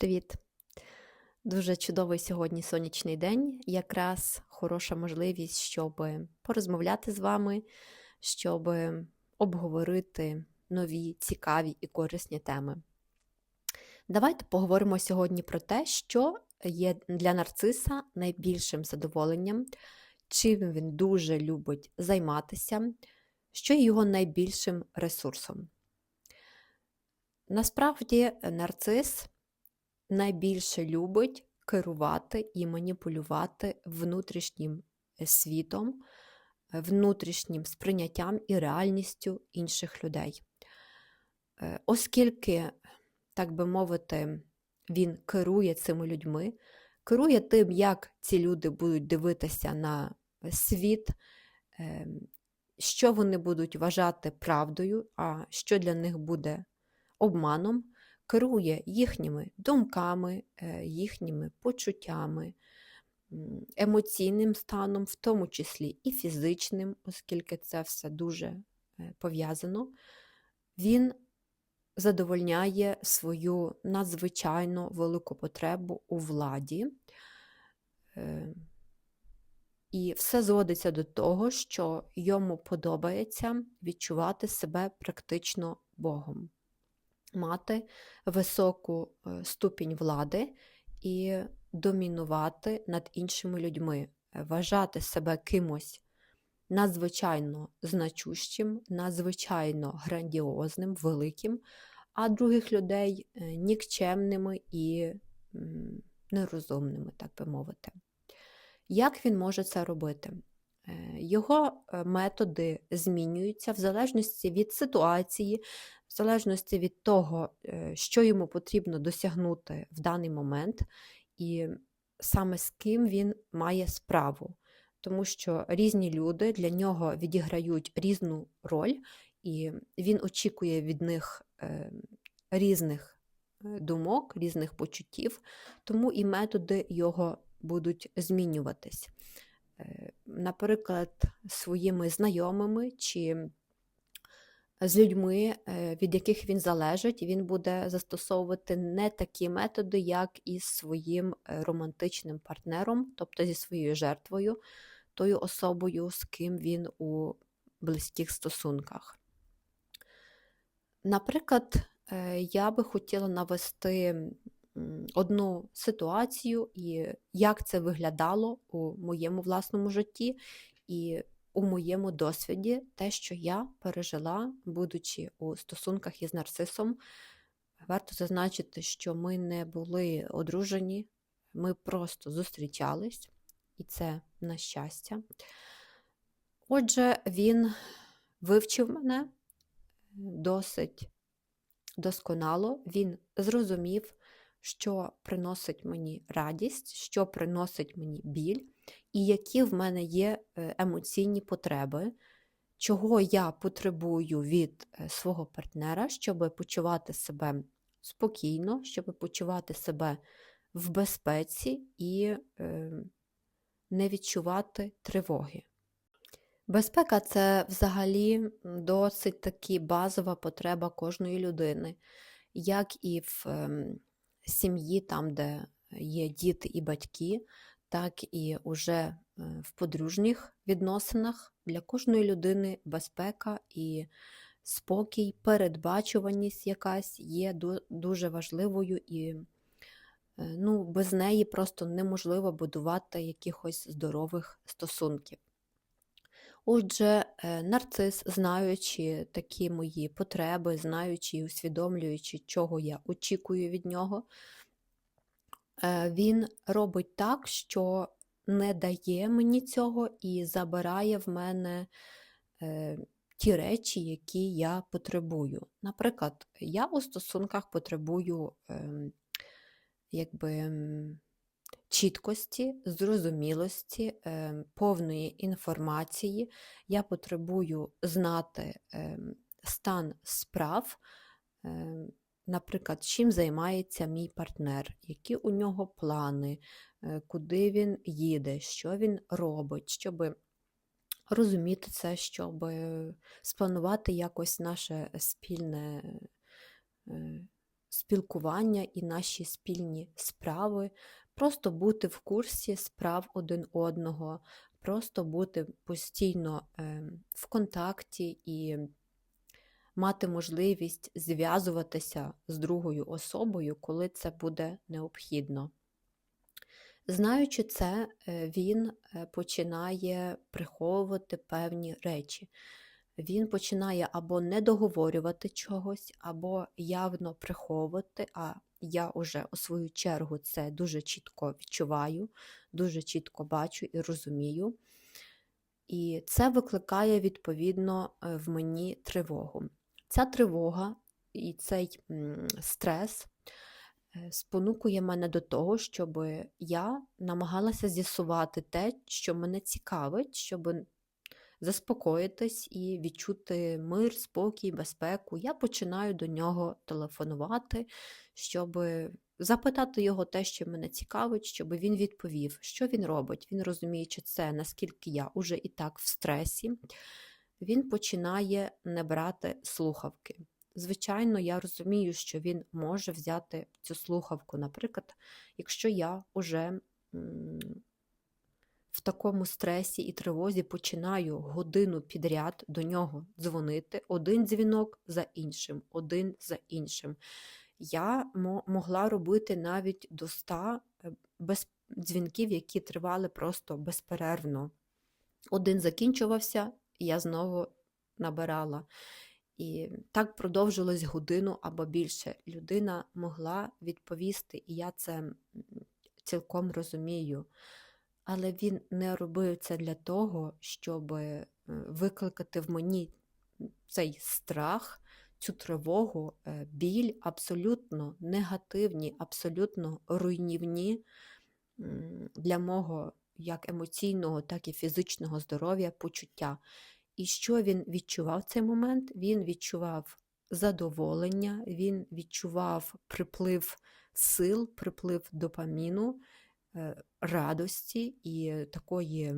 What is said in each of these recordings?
Привіт! Дуже чудовий сьогодні сонячний день. Якраз хороша можливість, щоб порозмовляти з вами, щоб обговорити нові, цікаві і корисні теми. Давайте поговоримо сьогодні про те, що є для нарциса найбільшим задоволенням, чим він дуже любить займатися, що є його найбільшим ресурсом. Насправді, нарцис найбільше любить керувати і маніпулювати внутрішнім е, світом, е, внутрішнім сприйняттям і реальністю інших людей. Е, Оскільки, так би мовити, він керує цими людьми, керує тим, як ці люди будуть дивитися на світ, що вони будуть вважати правдою, а що для них буде обманом, керує їхніми думками, е, їхніми почуттями, емоційним станом, в тому числі і фізичним, оскільки це все дуже е, пов'язано, він задовольняє свою надзвичайно велику потребу у владі. Е, І все зводиться до того, що йому подобається відчувати себе практично Богом мати високу е, ступінь влади і домінувати над іншими людьми, е, вважати себе кимось надзвичайно значущим, надзвичайно грандіозним, великим, а других людей е, нікчемними і нерозумними, так би мовити. Як він може це робити? Його методи змінюються в залежності від ситуації, в залежності від того, е, що йому потрібно досягнути в даний момент, і саме з ким він має справу. Тому що різні люди для нього відіграють різну роль, і він очікує від них е, різних е, думок, різних почуттів, тому і методи його будуть змінюватись. Наприклад, своїми знайомими чи з людьми, е, від яких він залежить, він буде застосовувати не такі методи, як із своїм е, романтичним партнером, тобто зі своєю жертвою, тою особою, з ким він у близьких стосунках. Наприклад, е, я би хотіла навести одну ситуацію, і як це виглядало у моєму власному житті, і у моєму досвіді те, що я пережила, будучи у стосунках із нарцисом. Варто зазначити, що ми не були одружені, ми просто зустрічались, і це на щастя. Отже, він вивчив мене досить досконало, він зрозумів, що приносить мені радість, що приносить мені біль, і які в мене є е, емоційні потреби, чого я потребую від е, свого партнера, щоб почувати себе спокійно, щоб почувати себе в безпеці і е, не відчувати тривоги. Безпека це взагалі досить таки базова потреба кожної людини, як і в ем, сім'ї, там, де є діти і батьки, так і уже е, в подружніх відносинах для кожної людини безпека і спокій, передбачуваність якась є дуже важливою і е, ну, без неї просто неможливо будувати якихось здорових стосунків. Отже, е, нарцис, знаючи такі мої потреби, знаючи і усвідомлюючи, чого я очікую від нього, е, він робить так, що не дає мені цього і забирає в мене е, ті речі, які я потребую. Наприклад, я у стосунках потребую ем, якби. Чіткості, зрозумілості, е, повної інформації. Я потребую знати е, стан справ, е, наприклад, чим займається мій партнер, які у нього плани, е, куди він їде, що він робить, щоб розуміти це, щоб спланувати якось наше спільне. е, спілкування і наші спільні справи, просто бути в курсі справ один одного, просто бути постійно е, в контакті і мати можливість зв'язуватися з другою особою, коли це буде необхідно. Знаючи це, е, він е, починає приховувати певні речі. Він починає або не договорювати чогось, або явно приховувати, а я вже у свою чергу це дуже чітко відчуваю, дуже чітко бачу і розумію. І це викликає, відповідно, е, в мені тривогу. Ця тривога і цей стрес е, спонукує мене до того, щоб я намагалася з'ясувати те, що мене цікавить, щоб заспокоїтись і відчути мир, спокій, безпеку. Я починаю до нього телефонувати, щоб запитати його те, що мене цікавить, щоб він відповів, що він робить. Він розуміючи це, наскільки я уже і так в стресі, він починає не брати слухавки. Звичайно, я розумію, що він може взяти цю слухавку, наприклад, якщо я вже в такому стресі і тривозі починаю годину підряд до нього дзвонити один дзвінок за іншим, один за іншим. Я могла робити навіть до 100 е, без дзвінків, які тривали просто безперервно. Один закінчувався, я знову набирала. І так продовжилось годину або більше. Людина могла відповісти, і я це цілком розумію але він не робив це для того, щоб е, викликати в мені цей страх, цю тривогу, е, біль абсолютно негативні, абсолютно руйнівні для мого як емоційного, так і фізичного здоров'я почуття. І що він відчував в цей момент? Він відчував задоволення, він відчував приплив сил, приплив допаміну, радості і такої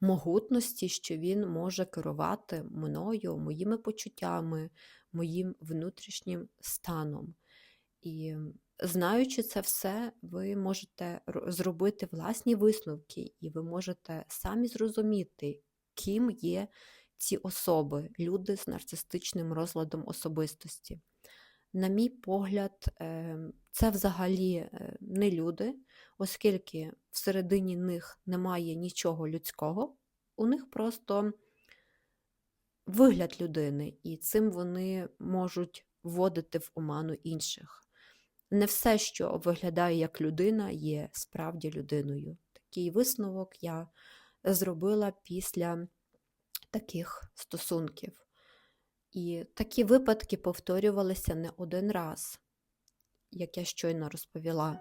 могутності, що він може керувати мною, моїми почуттями, моїм внутрішнім станом. І знаючи це все, ви можете зробити власні висновки, і ви можете самі зрозуміти, ким є ці особи, люди з нарцистичним розладом особистості. На мій погляд, ем, це взагалі е, не люди, оскільки всередині них немає нічого людського, у них просто вигляд людини, і цим вони можуть вводити в оману інших. Не все, що виглядає як людина, є справді людиною. Такий висновок я зробила після таких стосунків. І такі випадки повторювалися не один раз, як я щойно розповіла.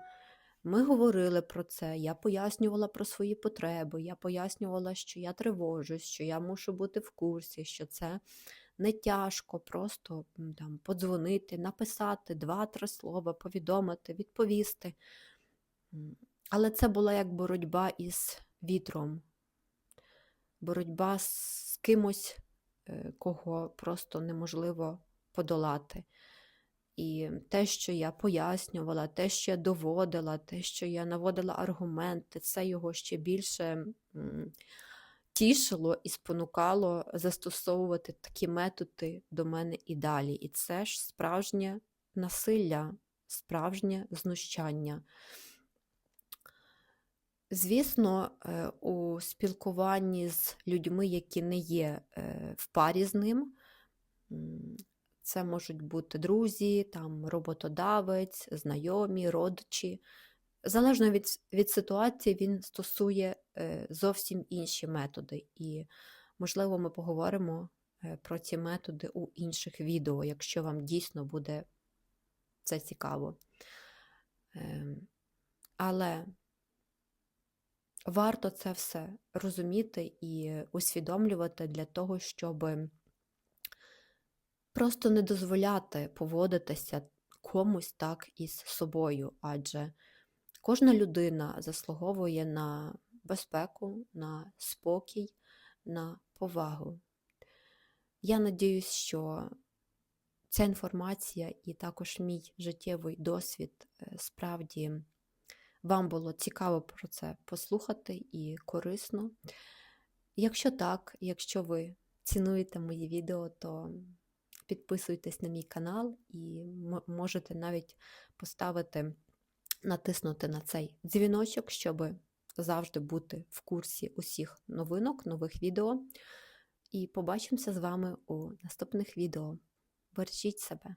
Ми говорили про це, я пояснювала про свої потреби, я пояснювала, що я тривожусь, що я мушу бути в курсі, що це не тяжко, просто там, подзвонити, написати два-три слова, повідомити, відповісти. Але це була як боротьба із вітром, боротьба з кимось кого просто неможливо подолати. І те, що я пояснювала, те, що я доводила, те, що я наводила аргументи, це його ще більше тішило і спонукало застосовувати такі методи до мене і далі. І це ж справжнє насилля, справжнє знущання. Звісно, е, у спілкуванні з людьми, які не є е, в парі з ним, це можуть бути друзі, там, роботодавець, знайомі, родичі. Залежно від від ситуації, він стосує е, зовсім інші методи. І, можливо, ми поговоримо про ці методи у інших відео, якщо вам дійсно буде це цікаво. Ем, але Варто це все розуміти і усвідомлювати для того, щоб просто не дозволяти поводитися комусь так із собою, адже кожна людина заслуговує на безпеку, на спокій, на повагу. Я надіюсь, що ця інформація і також мій життєвий досвід е, справді вам було цікаво про це послухати і корисно. Якщо так, якщо ви цінуєте мої відео, то підписуйтесь на мій канал і можете навіть поставити, натиснути на цей дзвіночок, щоб завжди бути в курсі усіх новинок, нових відео. І побачимося з вами у наступних відео. Бережіть себе!